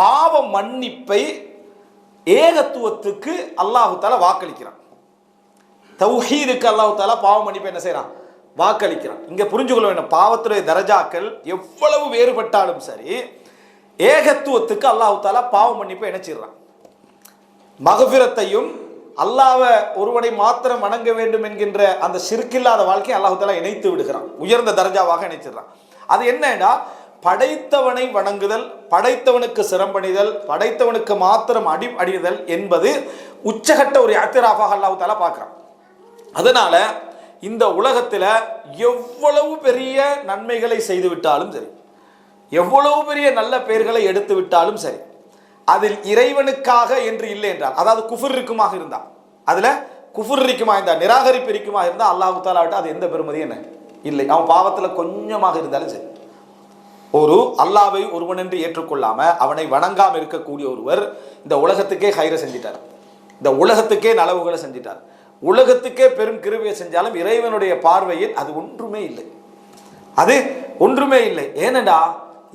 பாவ மன்னிப்பை ஏகத்துவத்துக்கு அல்லாஹு தாலா வாக்களிக்கிறான். தௌஹீதுக்கு அல்லாஹு தாலா பாவ மன்னிப்பை என்ன செய்யறான் வாக்களிக்கிறான். இங்க புரிஞ்சுக்கொள்ள வேண்டும். பாவத்துடைய தரஜாக்கள் எவ்வளவு வேறுபட்டாலும் சரி ஏகத்துவத்துக்கு அல்லாஹு தாலா பாவ மன்னிப்பை இணைச்சிடுறான் மகபிரத்தையும் அல்லாவை ஒருவனை மாத்திரம் வணங்க வேண்டும் என்கின்ற அந்த சிறுக்கில்லாத வாழ்க்கையை அல்லாஹு தாலா இணைத்து விடுகிறான். உயர்ந்த தரஜாவாக இணைச்சிடுறான். அது என்னன்னா படைத்தவனை வணங்குதல் படைத்தவனுக்கு சிரம்பணிதல் படைத்தவனுக்கு மாத்திரம் அடி அடிதல் என்பது உச்சகட்ட ஒரு அத்திராஃபாக அல்லாஹு தாலா பார்க்குறான். அதனால இந்த உலகத்தில் எவ்வளவு பெரிய நன்மைகளை செய்து விட்டாலும் சரி எவ்வளவு பெரிய நல்ல பெயர்களை எடுத்து விட்டாலும் சரி அதில் இறைவனுக்காக என்று இல்லை என்றால் அதாவது குஃபுர் இருக்குமாக இருந்தால் அதில் குஃபுர் இருக்குமா இருந்தால் நிராகரிப்பு இருக்குமா இருந்தால் அல்லாஹு தாலா விட்டு அது எந்த பெருமதி என்ன? இல்லை. அவன் பாவத்தில் கொஞ்சமாக இருந்தாலும் சரி. ஒரு அல்லாவை ஒருவன் என்று ஏற்றுக்கொள்ளாம அவனை வணங்காம இருக்கக்கூடிய ஒருவர் இந்த உலகத்துக்கே ஹைர செஞ்சிட்டார். இந்த உலகத்துக்கே நலவுகளை செஞ்சிட்டார். உலகத்துக்கே பெரும் கிருவியை செஞ்சாலும் இறைவனுடைய பார்வையில் அது ஒன்றுமே இல்லை. அது ஒன்றுமே இல்லை. ஏனடா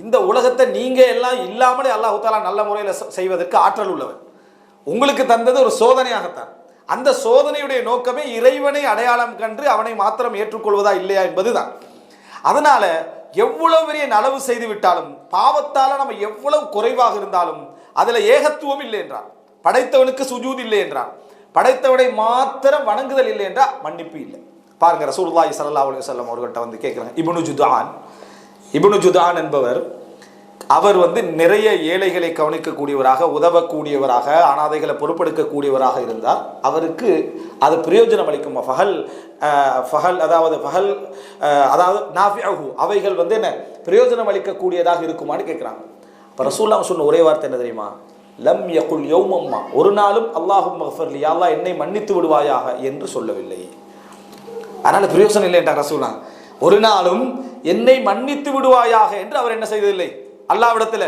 இந்த உலகத்தை நீங்க எல்லாம் இல்லாமலே அல்லாஹாலா நல்ல முறையில் செய்வதற்கு ஆற்றல் உள்ளவர். உங்களுக்கு தந்தது ஒரு சோதனையாகத்தான். அந்த சோதனையுடைய நோக்கமே இறைவனை அடையாளம் கண்டு அவனை மாத்திரம் ஏற்றுக்கொள்வதா இல்லையா என்பதுதான். அதனால எவ்வளவு பெரிய நலவு செய்து விட்டாலும் பாவத்தால நம்ம எவ்வளவு குறைவாக இருந்தாலும் அதுல ஏகத்துவம் இல்லை என்றான் படைத்தவனுக்கு சுஜூத் இல்லை என்றார். படைத்தவனை மாத்திரம் வணங்குதல் இல்லை என்றால் மன்னிப்பு இல்லை. பாருங்க ரசூலுல்லாஹி சல்லா அலைஹி செல்லம் அவர்கள்ட்ட வந்து கேட்குறாங்க. இபுனு ஜுதான் இபுனு ஜுதான் என்பவர் அவர் வந்து நிறைய ஏழைகளை கவனிக்கக்கூடியவராக உதவக்கூடியவராக அனாதைகளை பொறுப்பெடுக்கக்கூடியவராக இருந்தார். அவருக்கு அது பிரயோஜனம் அளிக்கும். ஃபஹல் ஃபஹல் அதாவது ஃபஹல் அதாவது நாஃபியாகு அவைகள் வந்து என்ன? பிரயோஜனம் அளிக்கக்கூடியதாக இருக்குமான்னு கேட்குறாங்க. இப்போ ரசூல்லாம் சொன்ன ஒரே வார்த்தை என்ன தெரியுமா? லம் யகுல் யௌமம்மா. ஒரு நாளும் அல்லாஹும் மஃபர்லி அல்லாஹ் என்னை மன்னித்து விடுவாயாக என்று சொல்லவில்லை. அதனால் பிரயோசனம் இல்லை என்றார் ரசூலா ஒரு நாளும் என்னை மன்னித்து விடுவாயாக என்று அவர் என்ன செய்ததில்லை? அல்லாவிடத்துல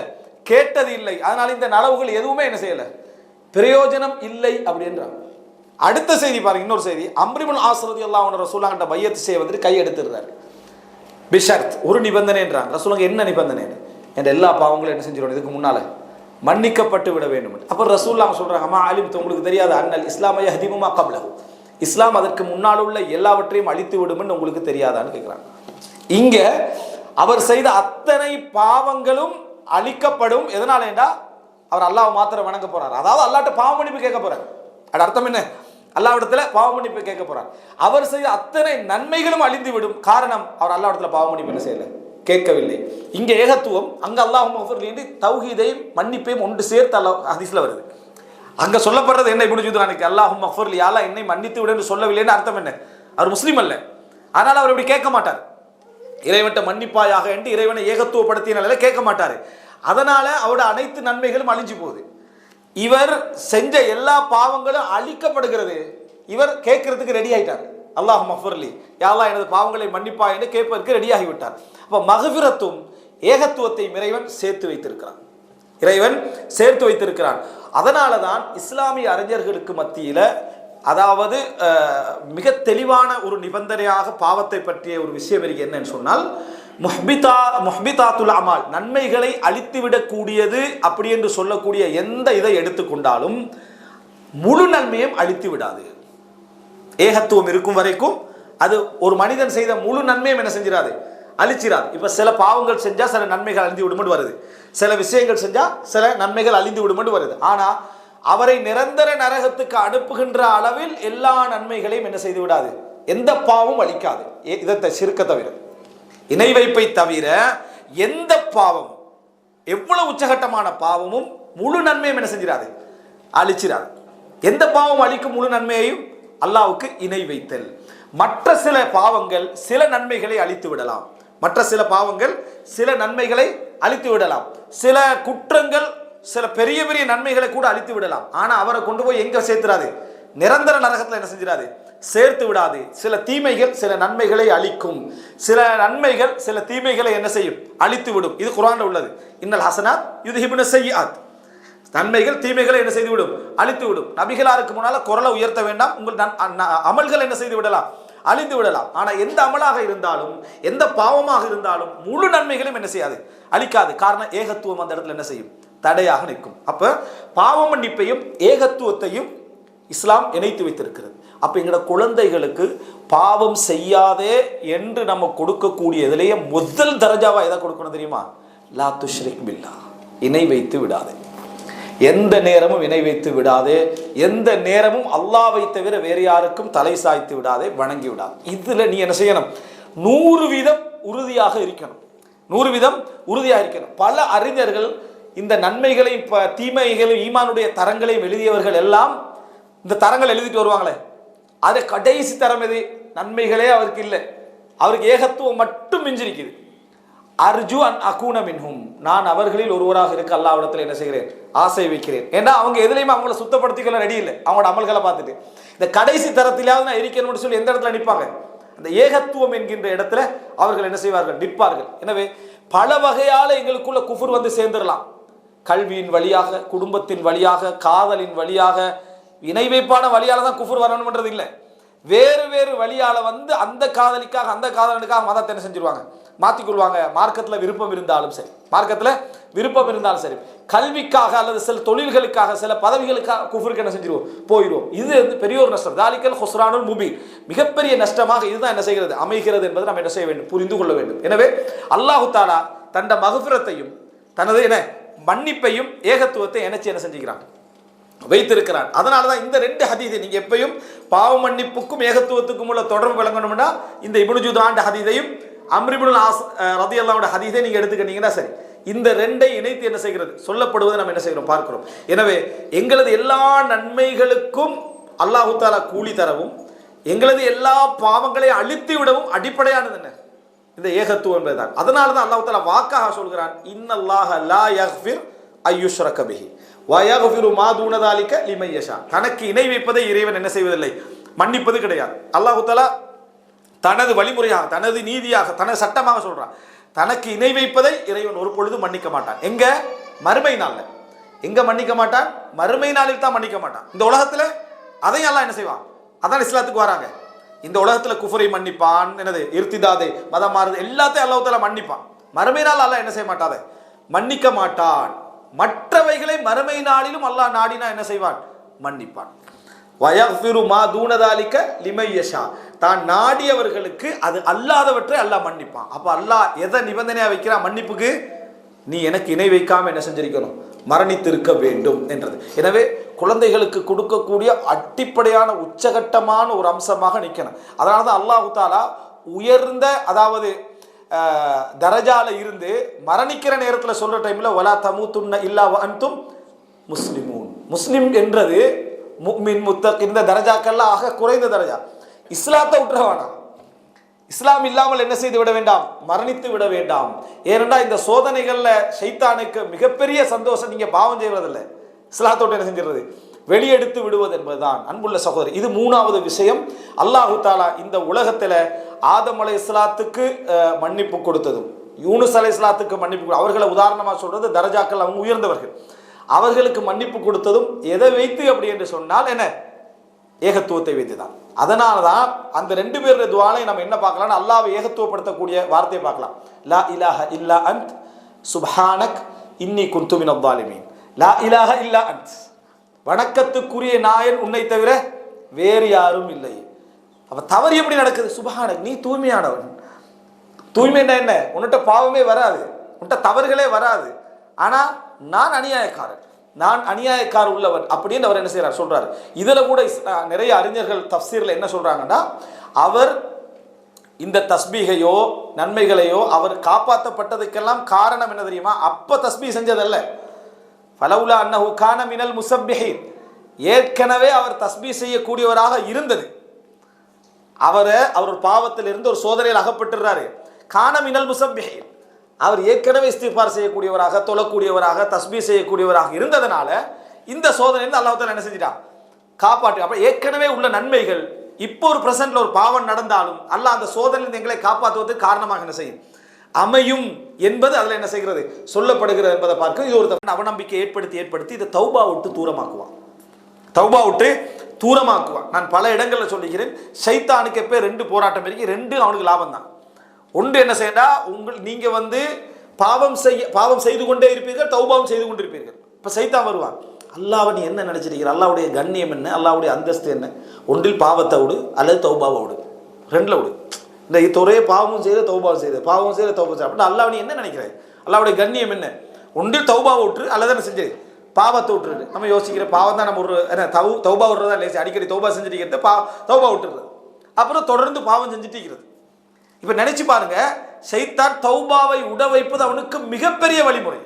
கேட்டது இல்லை. அதனால இந்த நலவுகள் எதுவுமே என்ன செய்யல. பிரயோஜனம் இல்லை அப்படின்றாங்க அடுத்த செய்தி பாருங்க இன்னொரு செய்தி. அம்ரிமுல் ஆசிரதி அல்லாஹ் ரசூலாங்கிட்ட பையத்து செய்ய வந்துட்டு கை எடுத்துடுறாரு. பிஷர்த் ஒரு நிபந்தனைன்றாங்க ரசூலாங்க என்ன நிபந்தனை? என்ற எல்லா பாவங்களும் என்ன செஞ்சிடணும் இதுக்கு முன்னால? மன்னிக்கப்பட்டு விட வேண்டும். அப்போ ரசூல்லாங்க சொல்கிறாங்க அம்மா அலிம் உங்களுக்கு தெரியாது. அண்ணல் இஸ்லாமைய ஹதிமுமா கபலகு இஸ்லாம் அதற்கு முன்னால் உள்ள எல்லாவற்றையும் அழித்து விடும்னு உங்களுக்கு தெரியாதான்னு கேட்குறாங்க இங்கே அவர் செய்த அத்தனை பாவங்களும் அழிக்கப்படும். எதனால ஏண்டா அவர் அல்லாஹ் மாத்திரம் வணங்க போறார். அதாவது அல்லாட்ட பாவ மன்னிப்பு கேட்க போறார். அது அர்த்தம் என்ன? அல்லாவிடத்துல பாவ மன்னிப்பு கேட்க போறார். அவர் செய்த அத்தனை நன்மைகளும் அழிந்து விடும் காரணம் அவர் அல்லாவிடத்துல பாவ மன்னிப்பு என்ன செய்யல? கேட்கவில்லை. இங்கே ஏகத்துவம் அங்கே அல்லாஹ் மஃபர்லேருந்து தௌஹீதையும் மன்னிப்பையும் ஒன்று சேர்த்து அல்லா ஹதீஸில் வருது. அங்கே சொல்லப்படுறது என்ன? இப்படி எனக்கு அல்லாஹ் மஃபர்லி அல்லாஹ் என்னை மன்னித்து விடுன்னு சொல்லவில்லைன்னு அர்த்தம் என்ன? அவர் முஸ்லீம் அல்ல. ஆனால் அவர் இப்படி கேட்க மாட்டார். இறைவன்ட்ட மன்னிப்பாயாக என்று இறைவனை ஏகத்துவப்படுத்திய நிலையில கேட்க மாட்டார். அதனால அவரோட அனைத்து நன்மைகளும் அழிஞ்சு போகுது. இவர் செஞ்ச எல்லா பாவங்களும் அழிக்கப்படுகிறது. இவர் கேட்கறதுக்கு ரெடி ஆயிட்டார். அல்லாஹ் மஃபர்லி யாரா எனது பாவங்களை மன்னிப்பா என்று கேட்பதற்கு ரெடியாகிவிட்டார் அப்போ அப்ப மகபிரத்தும் ஏகத்துவத்தை இறைவன் சேர்த்து வைத்திருக்கிறான். இறைவன் சேர்த்து வைத்திருக்கிறான். அதனால தான் இஸ்லாமிய அறிஞர்களுக்கு மத்தியில் அதாவது மிக தெளிவான ஒரு நிபந்தனையாக பாவத்தை பற்றிய ஒரு விஷயம் இருக்கு என்னன்னு சொன்னால் முஹ்பிதா முஹ்பிதாத்துல் அமால் நன்மைகளை அழித்துவிடக்கூடியது அப்படி என்று சொல்லக்கூடிய எந்த இதை எடுத்துக்கொண்டாலும் முழு நன்மையும் அழித்து விடாது ஏகத்துவம் இருக்கும் வரைக்கும் அது ஒரு மனிதன் செய்த முழு நன்மையும் என்ன செஞ்சிடாது அழிச்சிடாது இப்போ சில பாவங்கள் செஞ்சால் சில நன்மைகள் அழிந்து விடுமென்று வருது. சில விஷயங்கள் செஞ்சால் சில நன்மைகள் அழிந்து விடுமென்று வருது. ஆனால் அவரை நிரந்தர நரகத்துக்கு அனுப்புகின்ற அளவில் எல்லா நன்மைகளையும் என்ன செய்து விடாது. எந்த பாவம் அழிக்காது ஏ- இதை சிறுக்க தவிர. இணை வைப்பை தவிர எந்த பாவம் எவ்வளவு உச்சகட்டமான பாவமும் முழு நன்மையும் என்ன செஞ்சிடாது அழிச்சிடாது எந்த பாவம் அழிக்கும் முழு நன்மையையும் அல்லாவுக்கு இணை வைத்தல். மற்ற சில பாவங்கள் சில நன்மைகளை அழித்து விடலாம். மற்ற சில பாவங்கள் சில நன்மைகளை அழித்து விடலாம். சில குற்றங்கள் சில பெரிய பெரிய நன்மைகளை கூட அழித்து விடலாம். ஆனால் அவரை கொண்டு போய் எங்கே சேர்த்துறாது நிரந்தர நரகத்துல என்ன செஞ்சிடாது சேர்த்து விடாது. சில தீமைகள் சில நன்மைகளை அழிக்கும். சில நன்மைகள் சில தீமைகளை என்ன செய்யும்? அழித்து விடும். இது குரான் உள்ளது. இன்னல் ஹசனாத் இது ஹிபுன செய்யாத் நன்மைகள் தீமைகளை என்ன செய்து விடும்? அழித்து விடும். நபிகளாருக்கு முன்னால குரலை உயர்த்த வேண்டாம். உங்கள் நன்- அமல்கள் என்ன செய்து விடலாம்? அழிந்து விடலாம். ஆனா எந்த அமலாக இருந்தாலும் எந்த பாவமாக இருந்தாலும் முழு நன்மைகளையும் என்ன செய்யாது? அழிக்காது. காரணம் ஏகத்துவம் அந்த இடத்துல என்ன செய்யும்? தடையாக நிற்கும். அப்போ பாவ மன்னிப்பையும் ஏகத்துவத்தையும் இஸ்லாம் இணைத்து வைத்திருக்கிறது. அப்போ எங்களோட குழந்தைகளுக்கு பாவம் செய்யாதே என்று நம்ம கொடுக்கக்கூடிய இதிலேயே முதல் தரஜாவாக எதை கொடுக்கணும் தெரியுமா? லா துஷ்ரிக் பில்லா. இணை வைத்து விடாதே. எந்த நேரமும் இணை வைத்து விடாதே. எந்த நேரமும் அல்லாவை தவிர வேறு யாருக்கும் தலை சாய்த்து விடாதே வணங்கி விடாது. இதில் நீ என்ன செய்யணும்? நூறு வீதம் உறுதியாக இருக்கணும். நூறு வீதம் உறுதியாக இருக்கணும். பல அறிஞர்கள் இந்த நன்மைகளையும் தீமைகளையும் ஈமானுடைய தரங்களையும் எழுதியவர்கள் எல்லாம் இந்த தரங்கள் எழுதிட்டு வருவாங்களே. அது கடைசி தரம் எது நன்மைகளே அவருக்கு இல்லை. அவருக்கு ஏகத்துவம் மட்டும் மிஞ்சிருக்குது. அர்ஜு அன் அகூன மின்ஹும். நான் அவர்களில் ஒருவராக இருக்க அல்லாவிடத்தில் என்ன செய்கிறேன்? ஆசை வைக்கிறேன். ஏன்னா அவங்க எதுலையுமே அவங்கள சுத்தப்படுத்திக்கொள்ள ரெடி இல்லை. அவங்களோட அமல்களை பார்த்துட்டு. இந்த கடைசி தரத்திலாவது நான் இருக்கணும்னு சொல்லி எந்த இடத்துல நிற்பாங்க? அந்த ஏகத்துவம் என்கின்ற இடத்துல அவர்கள் என்ன செய்வார்கள்? நிற்பார்கள். எனவே பல வகையால் எங்களுக்குள்ள குஃபுர் வந்து சேர்ந்துடலாம் கல்வியின் வழியாக குடும்பத்தின் வழியாக காதலின் வழியாக இணை வைப்பான தான் குஃபுர் வரணுன்றது இல்லை. வேறு வேறு வழியால் வந்து அந்த காதலிக்காக அந்த காதலனுக்காக மதத்தை என்ன மாற்றி மாற்றிக்கொள்வாங்க மார்க்கத்தில் விருப்பம் இருந்தாலும் சரி. மார்க்கத்தில் விருப்பம் இருந்தாலும் சரி. கல்விக்காக அல்லது சில தொழில்களுக்காக சில பதவிகளுக்காக குஃபருக்கு என்ன செஞ்சிருவோம்? போயிடுவோம். இது வந்து பெரிய ஒரு நஷ்டம். தாலிக்கல் ஹொஸ்ரானுல் முபீன். மிகப்பெரிய நஷ்டமாக இதுதான் என்ன செய்கிறது? அமைகிறது என்பதை நம்ம என்ன செய்ய வேண்டும்? புரிந்து கொள்ள வேண்டும். எனவே அல்லாஹு தாலா தண்ட மகுபுரத்தையும் தனது என்ன? மன்னிப்பையும் ஏகத்துவத்தை இணைச்சி என்ன செஞ்சுக்கிறான்? வைத்திருக்கிறான். அதனால தான் இந்த ரெண்டு ஹதீதை நீங்கள் எப்பயும் பாவ மன்னிப்புக்கும் ஏகத்துவத்துக்கும் உள்ள தொடர்பு விளங்கணும்னா இந்த இபுனுஜுதாண்ட ஹதீதையும் அம்ரிபுல் ஆஸ் ரதி அல்லாவோட ஹதீதை நீங்கள் எடுத்துக்கிட்டீங்கன்னா சரி. இந்த ரெண்டை இணைத்து என்ன செய்கிறது? சொல்லப்படுவதை நம்ம என்ன செய்கிறோம்? பார்க்கிறோம். எனவே எங்களது எல்லா நன்மைகளுக்கும் அல்லாஹு தாலா கூலி தரவும் எங்களது எல்லா பாவங்களையும் அழித்து விடவும் அடிப்படையானது என்ன? இந்த ஏகத்துவம் என்பதுதான். அதனால தான் அல்லாஹ் தாலா வாக்காக சொல்கிறான் இன்னல்லாஹ லா யஃபிர் ஐயுஷ்ரக பிஹி. வயகுஃபிரு மா தூனதாலிக்க லிமையஷா தனக்கு இணை வைப்பதை இறைவன் என்ன செய்வதில்லை? மன்னிப்பது கிடையாது. அல்லாஹு தாலா தனது வழிமுறையாக தனது நீதியாக தனது சட்டமாக சொல்கிறான் தனக்கு இணை வைப்பதை இறைவன் ஒரு பொழுது மன்னிக்க மாட்டான். எங்க? மறுமை நாளில். எங்க மன்னிக்க மாட்டான்? மறுமை நாளில் தான் மன்னிக்க மாட்டான். இந்த உலகத்தில் அதையும் எல்லாம் என்ன செய்வான்? அதான் இஸ்லாத்துக்கு வராங்க. இந்த உலகத்தில் குஃபரை மன்னிப்பான் என்னது இருத்திதாதை மதம் மாறுது எல்லாத்தையும் அல்லாஹ் மன்னிப்பான். மறுமை நாள் அல்ல என்ன செய்ய மாட்டாதே? மன்னிக்க மாட்டான். மற்றவைகளை மறுமை நாளிலும் அல்லாஹ் நாடினா என்ன செய்வான்? மன்னிப்பான். வயஃபிரு மா தூனதாலிக்க லிமையஷா தான் நாடியவர்களுக்கு அது அல்லாதவற்றை அல்லாஹ் மன்னிப்பான். அப்போ அல்லாஹ் எதை நிபந்தனையாக வைக்கிறான் மன்னிப்புக்கு நீ எனக்கு இணை வைக்காம என்ன செஞ்சிருக்கணும்? மரணித்திருக்க வேண்டும் என்றது. எனவே குழந்தைகளுக்கு கொடுக்கக்கூடிய அடிப்படையான உச்சகட்டமான ஒரு அம்சமாக நிற்கணும் அதனால தான் அல்லாஹு தாலா உயர்ந்த அதாவது அஹ், தரஜால இருந்து மரணிக்கிற நேரத்தில் சொல்கிற டைமில் ஒலா வலா தமுத்துன்ன இல்லா அன்தும் முஸ்லிமூன். முஸ்லிம் என்றது முக்மின் முத்தக் இந்த தரஜாக்கள்லாம் ஆக குறைந்த தரஜா. இஸ்லாத்தை விட்டுற வேணாம். இஸ்லாம் இல்லாமல் என்ன செய்து விட வேண்டாம்? மரணித்து விட வேண்டாம். ஏனென்றால் இந்த சோதனைகளில் ஷைத்தானுக்கு மிகப்பெரிய சந்தோஷம் நீங்கள் பாவம் செய்வதில்லை. இஸ்லாத்தோடு என்ன செஞ்சிடுறது? வெளியெடுத்து விடுவது என்பதுதான். அன்புள்ள சகோதரி இது மூணாவது விஷயம். அல்லாஹு தாலா இந்த உலகத்தில் ஆதம் அலை இஸ்லாத்துக்கு மன்னிப்பு கொடுத்ததும் யூனுஸ் அலை இஸ்லாத்துக்கு மன்னிப்பு கொடு- அவர்களை உதாரணமாக சொல்றது தரஜாக்கள் அவங்க உயர்ந்தவர்கள். அவர்களுக்கு மன்னிப்பு கொடுத்ததும் எதை வைத்து அப்படி என்று சொன்னால் என்ன? ஏகத்துவத்தை வைத்து தான் அதனால தான் அந்த ரெண்டு பேருடைய துவாலை நம்ம என்ன பார்க்கலாம் அல்லாவை ஏகத்துவப்படுத்தக்கூடிய வார்த்தையை பார்க்கலாம். லா இலாஹ இல்லா அந்த் சுபானக் இன்னி குந்துமின் மின் லா இலாக இல்லா அன்ஸ் வணக்கத்துக்குரிய நாயன் உன்னை தவிர வேறு யாரும் இல்லை. அப்போ தவறு எப்படி நடக்குது? சுபஹானக் நீ தூய்மையானவன். தூய்மைன்னா என்ன? உன்கிட்ட பாவமே வராது. உன்கிட்ட தவறுகளே வராது. ஆனால் நான் அநியாயக்காரன். நான் அநியாயக்கார உள்ளவன் அப்படின்னு அவர் என்ன செய்கிறார் சொல்றாரு. இதில் கூட நிறைய அறிஞர்கள் தஃப்சீர்ல என்ன சொல்றாங்கன்னா அவர் இந்த தஸ்பீகையோ நன்மைகளையோ அவர் காப்பாற்றப்பட்டதுக்கெல்லாம் காரணம் என்ன தெரியுமா? அப்போ தஸ்பீ செஞ்சதல்ல. பலவுலா அன்னஹு கான மினல் முசப்பிஹீன் ஏற்கனவே அவர் தஸ்பீ செய்யக்கூடியவராக இருந்தது. அவரை அவர் பாவத்திலிருந்து பாவத்தில் இருந்து ஒரு சோதனையில் அகப்பட்டுறாரு. கான மினல் முசப்பிஹீன். அவர் ஏற்கனவே இஸ்திஃபார் செய்யக்கூடியவராக தொழக்கூடியவராக தஸ்பீ செய்யக்கூடியவராக இருந்ததனால இந்த சோதனையிலிருந்து அல்லாஹால என்ன செஞ்சிட்டான்? காப்பாற்று அப்போ ஏற்கனவே உள்ள நன்மைகள் இப்போ ஒரு பிரசன்ட்ல ஒரு பாவம் நடந்தாலும் அல்ல அந்த சோதனையிலிருந்து எங்களை காப்பாற்றுவதற்கு காரணமாக என்ன செய்யும்? அமையும் என்பது அதில் என்ன செய்கிறது? சொல்லப்படுகிறது என்பதை பார்க்க இது ஒரு அவநம்பிக்கை ஏற்படுத்தி ஏற்படுத்தி இதை தௌபா விட்டு தூரமாக்குவான். தௌபா விட்டு தூரமாக்குவான். நான் பல இடங்களில் சொல்லிக்கிறேன். சைத்தானுக்கு எப்போ ரெண்டு போராட்டம் இருக்கு? ரெண்டு அவனுக்கு லாபம் தான் ஒன்று என்ன செய்யண்டா உங்கள் நீங்கள் வந்து பாவம் செய்ய பாவம் செய்து கொண்டே இருப்பீர்கள் தௌபாவும் செய்து கொண்டிருப்பீர்கள். இப்போ சைத்தான் வருவான். அல்லாவை நீ என்ன நினச்சிருக்கிற அல்லாவுடைய கண்ணியம் என்ன? அல்லாவுடைய அந்தஸ்து என்ன? ஒன்றில் பாவத்தை விடு அல்லது தௌபாவை விடு ரெண்டில் விடு இந்த துறைய பாவமும் செய்த தௌபாவும் செய்த. பாவம் செய்த தௌபா செய்ய அப்படின்னு அல்லாஹ் நீ என்ன நினைக்கிற? அல்லாவுடைய கண்ணியம் என்ன? ஒன்றில் தௌபா விட்டுரு அல்லது செஞ்சு? பாவத்தை விட்டுரு நம்ம யோசிக்கிற பாவம் தான் நம்ம ஒரு என்ன தௌ தௌபா விடுறதா லேசி அடிக்கடி தௌபா செஞ்சுட்டு பா தௌபா விட்டுறது அப்புறம் தொடர்ந்து பாவம் செஞ்சுட்டு இருக்கிறது. இப்போ நினச்சி பாருங்க சைத்தான் தௌபாவை உட வைப்பது அவனுக்கு மிகப்பெரிய வழிமுறை.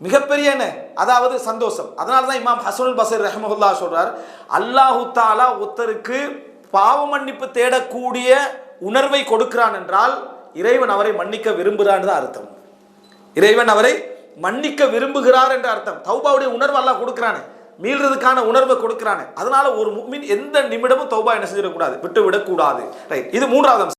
மிகப்பெரிய என்ன? அதாவது சந்தோஷம். அதனால தான் இமாம் ஹசனுல் பசர் ரஹமகுல்லா சொல்றார் அல்லாஹு தாலா ஒருத்தருக்கு பாவ மன்னிப்பு தேடக்கூடிய உணர்வை கொடுக்கிறான் என்றால் இறைவன் அவரை மன்னிக்க விரும்புகிறான் தான் அர்த்தம். இறைவன் அவரை மன்னிக்க விரும்புகிறார் என்ற அர்த்தம். தௌபாவுடைய உணர்வு எல்லாம் கொடுக்கிறானே. மீள்றதுக்கான உணர்வை கொடுக்கிறானே. அதனால ஒரு முக்மின் எந்த நிமிடமும் தௌபா என்ன செஞ்சிடக்கூடாது. விட்டு விடக்கூடாது ரைட் இது மூன்றாவது